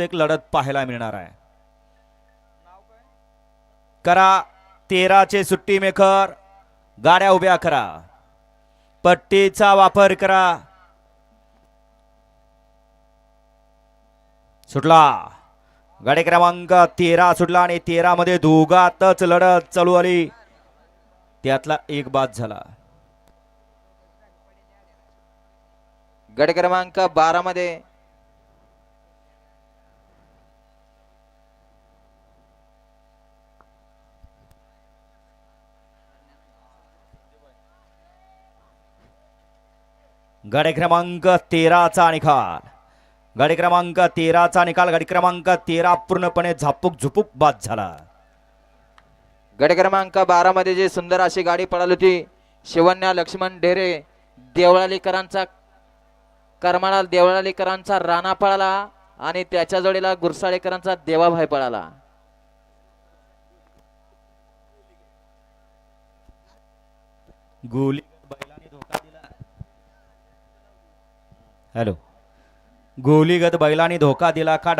एक लढत पाहायला मिळणार आहे. करा तेराचे सुट्टी मेकर गाड्या उभ्या करा. पट्टीचा वापर करा. सुटला. गाडी क्रमांक तेरा सुटला आणि तेरा मध्ये दोघातच लढत चालू आली. त्यातला एक बाद झाला. गड क्रमांक बारा मध्ये गाडी क्रमांक तेराचा निकाल. गाडी क्रमांक तेराचा निकाल गाडी क्रमांक तेरा पूर्णपणे झापूक झुपूक बाद झाला. गट क्रमांक बारा मध्ये जी सुंदर अशी गाडी पळाली होती शिवण्या लक्ष्मण ढेरे देवळालीकरांचा करमाळा देवळालीकरांचा राणा पळाला आणि त्याच्या जोडीला गुरसाळेकरांचा देवाभाई पळाला. गोली बैलाने धोका दिला हॅलो. गोलीगत बैलाने धोका दिला का